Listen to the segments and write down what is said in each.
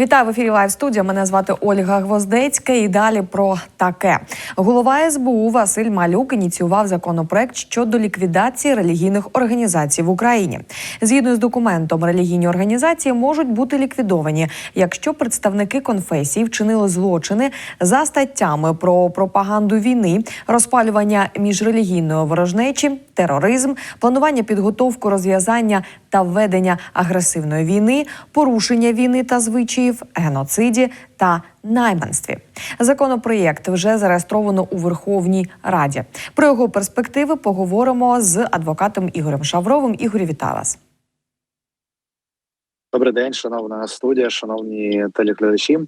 Вітаю в ефірі Лайв студія. Мене звати Ольга Гвоздецька. І далі про таке. Голова СБУ Василь Малюк ініціював законопроект щодо ліквідації релігійних організацій в Україні. Згідно з документом, релігійні організації можуть бути ліквідовані, якщо представники конфесій вчинили злочини за статтями про пропаганду війни, розпалювання міжрелігійної ворожнечі, тероризм, планування підготовку розв'язання та введення агресивної війни, порушення війни та звичаїв, геноциді та найманстві. Законопроєкт вже зареєстровано у Верховній Раді. Про його перспективи поговоримо з адвокатом Ігорем Шавровим. Ігорі, вітаю вас. Добрий день, шановна студія, шановні телеглядачі.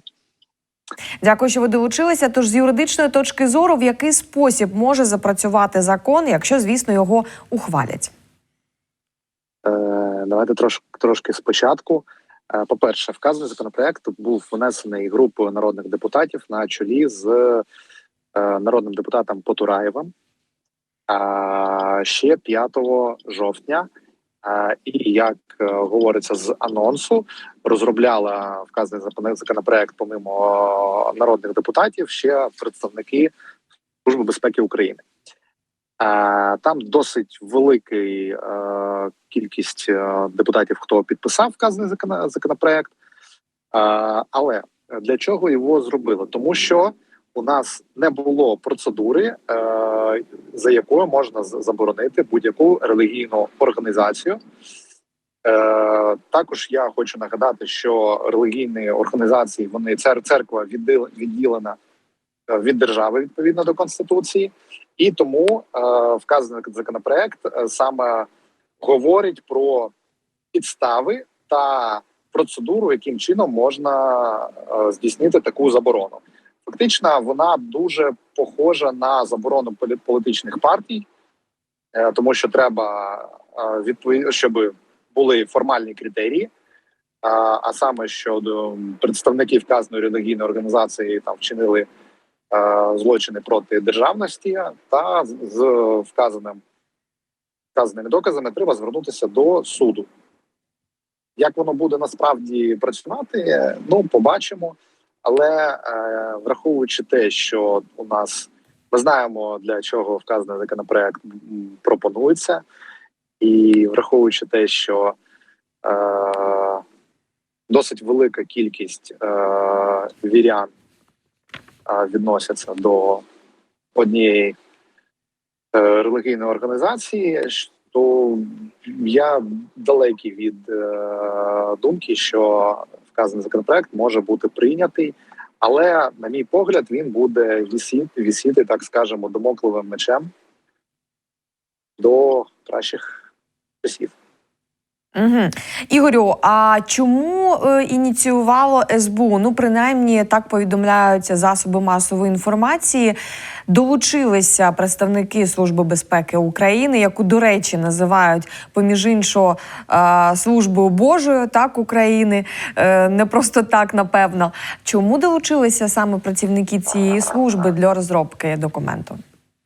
Дякую, що ви долучилися. Тож з юридичної точки зору, в який спосіб може запрацювати закон, якщо, звісно, його ухвалять. Е, давайте трош, трошки спочатку. Е, по-перше, вказаний законопроект був внесений групою народних депутатів на чолі з е, народним депутатом Потураєвим ще 5 жовтня. Е, і як говориться з анонсу, розробляла вказаний законопроект помимо народних депутатів ще представники Служби безпеки України. Е, Там досить великий е, кількість е, депутатів, хто підписав вказаний закон- законопроект. Але для чого його зробили? Тому що у нас не було процедури, за якою можна заборонити будь-яку релігійну організацію. Також я хочу нагадати, що релігійні організації вони цер- церква відділ- відділена від держави відповідно до конституції. І тому е, вказаний законопроект е, саме говорить про підстави та процедуру, яким чином можна е, здійснити таку заборону. Фактично, вона дуже похожа на заборону політичних партій, е, тому що треба е, відповідно, щоб були формальні критерії. А, саме щодо представників вказаної релігійної організації там вчинили е, злочини проти державності, та з- вказаним вказаними доказами треба звернутися до суду. Як воно буде насправді працювати, ну побачимо. Але е, враховуючи те, що у нас ми знаємо для чого вказаний законопроект пропонується, і враховуючи те, що е, досить велика кількість е, вірян е, відносяться до однієї е, релігійної організації, то я далекий від е, думки, що вказаний законопроект може бути прийнятий, але, на мій погляд, він буде вісіти, вісіти так скажемо, домокливим мечем до кращих часів. Угу. Ігорю, а чому е, ініціювало СБУ? Ну, принаймні, так повідомляються засоби масової інформації. Долучилися представники Служби безпеки України, яку, до речі, називають поміж іншого е, службою Божою так України. Е, не просто так, напевно. Чому долучилися саме працівники цієї служби для розробки документу?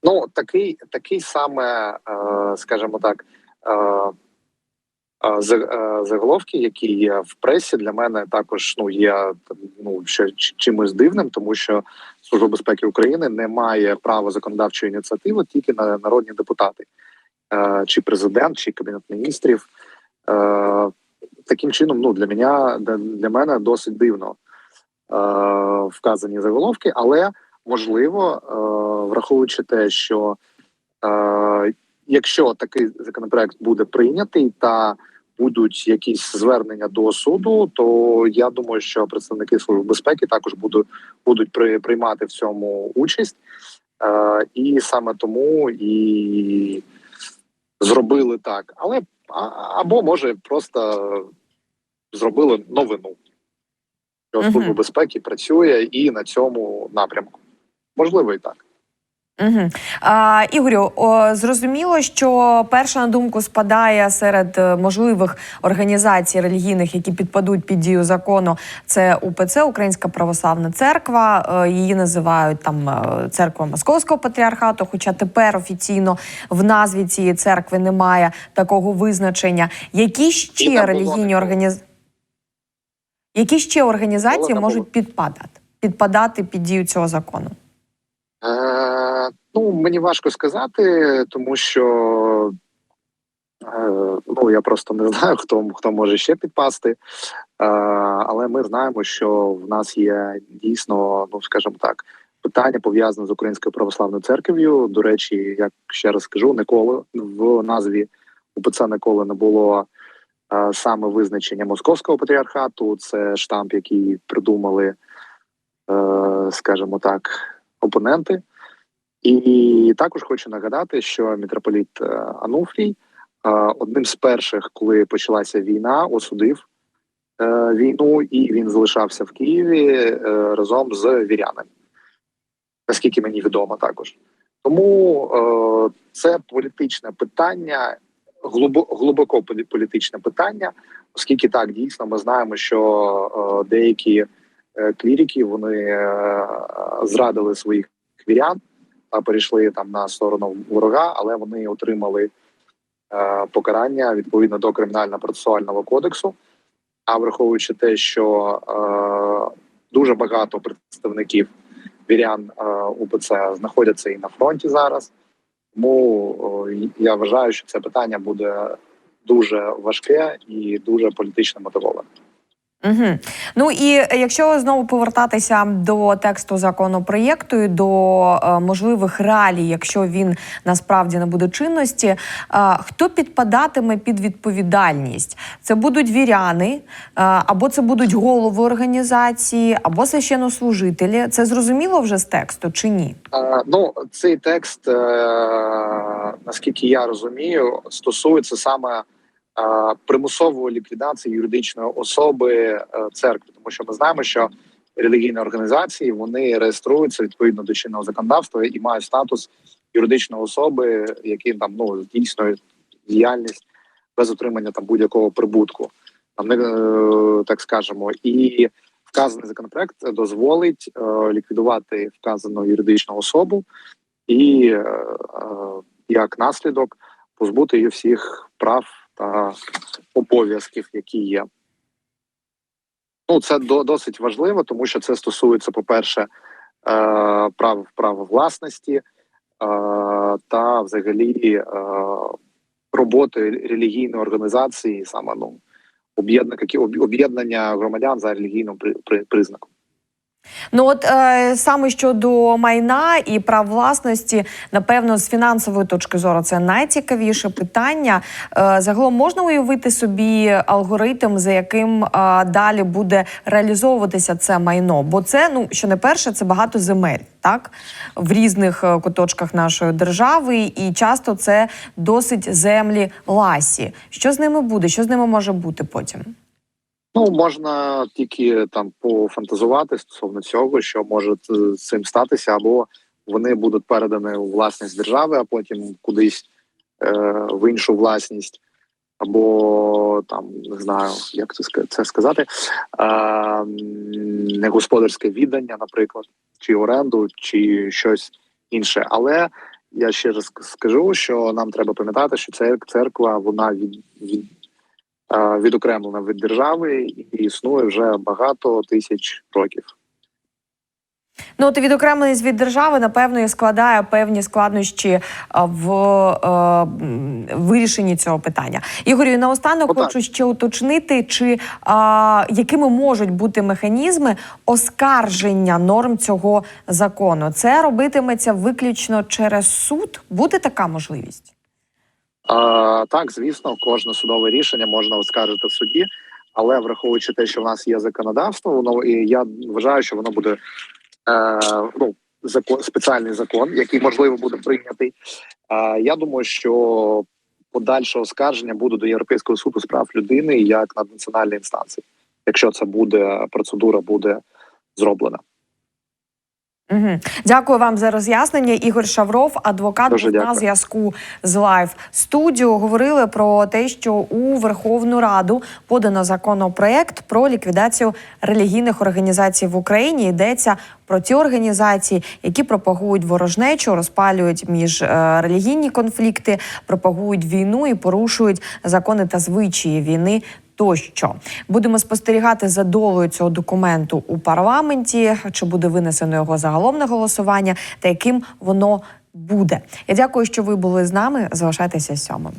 Ну, такий, такий саме, е, скажімо так, е, заголовки, які є в пресі, для мене також ну є ну ще чимось дивним, тому що Служба безпеки України не має права законодавчої ініціативи тільки на народні депутати, чи президент, чи кабінет міністрів. Таким чином, ну для мене для- мене досить дивно вказані заголовки, але можливо, враховуючи те, що якщо такий законопроект буде прийнятий та будуть якісь звернення до суду, то я думаю, що представники служби безпеки також будуть будуть при, приймати в цьому участь, е, і саме тому і зробили так, але а, або може просто зробили новину. Що служба безпеки працює і на цьому напрямку. Можливо, і так. Угу. А, Ігорю, о, зрозуміло, що перша на думку спадає серед е, можливих організацій релігійних, які підпадуть під дію закону. Це УПЦ, Українська православна церква. Е, Її називають там е, церква Московського патріархату. Хоча тепер офіційно в назві цієї церкви немає такого визначення. Які ще релігійні організації? Які ще організації можуть підпадати підпадати під дію цього закону? Мені важко сказати, тому що е, ну, я просто не знаю, хто, хто може ще підпасти. Е, але ми знаємо, що в нас є дійсно, ну скажімо так, питання пов'язане з Українською православною церквою. До речі, як ще раз скажу, ніколи в назві УПЦ ніколи не було е, саме визначення московського патріархату. Це штамп, який придумали, скажімо так, опоненти. І також хочу нагадати, що митрополіт е, Ануфрій е, одним з перших, коли почалася війна, осудив е, війну, і він залишався в Києві разом з вірянами, наскільки мені відомо також. Тому це політичне питання, глибо- глибоко полі- політичне питання, оскільки так дійсно ми знаємо, що деякі клірики вони зрадили своїх вірян а перейшли там на сторону ворога, але вони отримали е, покарання відповідно до кримінально-процесуального кодексу. А враховуючи те, що е, дуже багато представників вірян е, УПЦ знаходяться і на фронті зараз, тому е, я вважаю, що це питання буде дуже важке і дуже політично мотивоване. Угу. Ну і якщо знову повертатися до тексту законопроєкту і до е, можливих реалій, якщо він насправді не буде чинності, е, хто підпадатиме під відповідальність? Це будуть віряни, е, або це будуть голови організації, або священнослужителі. Це зрозуміло вже з тексту чи ні? Е, Ну, цей текст, е, наскільки я розумію, стосується саме е, примусової ліквідації юридичної особи е, церкви, тому що ми знаємо, що релігійні організації вони реєструються відповідно до чинного законодавства і мають статус юридичної особи, які там ну здійснюють діяльність без отримання там будь-якого прибутку. Там не так скажемо, і вказаний законопроект дозволить е, ліквідувати вказану юридичну особу і е, як наслідок позбути її всіх прав та обов'язків, які є. Ну, це до, досить важливо, тому що це стосується, по-перше, е, прав права власності е, та взагалі е, роботи релігійної організації, саме ну об'єднання громадян за релігійним при, признаком. Ну от е, саме щодо майна і прав власності, напевно, з фінансової точки зору це найцікавіше питання. Е, загалом можна уявити собі алгоритм, за яким е, далі буде реалізовуватися це майно? Бо це ну що не перше, це багато земель, так в різних е, куточках нашої держави, і часто це досить землі ласі. Що з ними буде? Що з ними може бути потім? Ну можна тільки там пофантазувати стосовно цього, що може з цим статися, або вони будуть передані у власність держави, а потім кудись е, в іншу власність, або там не знаю, як це це сказати, е, м, негосподарське віддання, наприклад, чи оренду, чи щось інше. Але я ще раз скажу, що нам треба пам'ятати, що ця церква вона від, від е, відокремлена від держави і існує вже багато тисяч років. Ну, от відокремленість від держави, напевно, і складає певні складнощі в е, вирішенні цього питання. Ігорю, наостанок Отак. хочу ще уточнити, чи а, якими можуть бути механізми оскарження норм цього закону. Це робитиметься виключно через суд. Буде така можливість? А, так, звісно, кожне судове рішення можна оскаржити в суді, але враховуючи те, що в нас є законодавство, воно і я вважаю, що воно буде е, ну, закон, спеціальний закон, який можливо буде прийнятий. Е, я думаю, що подальше оскарження буде до Європейського суду з прав людини як наднаціональної інстанції, якщо це буде процедура буде зроблена. Угу. Дякую вам за роз'яснення. Ігор Шавров, адвокат, Дуже на зв'язку з Лайв студіо. Говорили про те, що у Верховну Раду подано законопроект про ліквідацію релігійних організацій в Україні. Йдеться про ті організації, які пропагують ворожнечу, розпалюють між е, релігійні конфлікти, пропагують війну і порушують закони та звичаї війни тощо. Будемо спостерігати за долою цього документу у парламенті, чи буде винесено його загалом на голосування, та яким воно буде. Я дякую, що ви були з нами. Залишайтеся сьомим.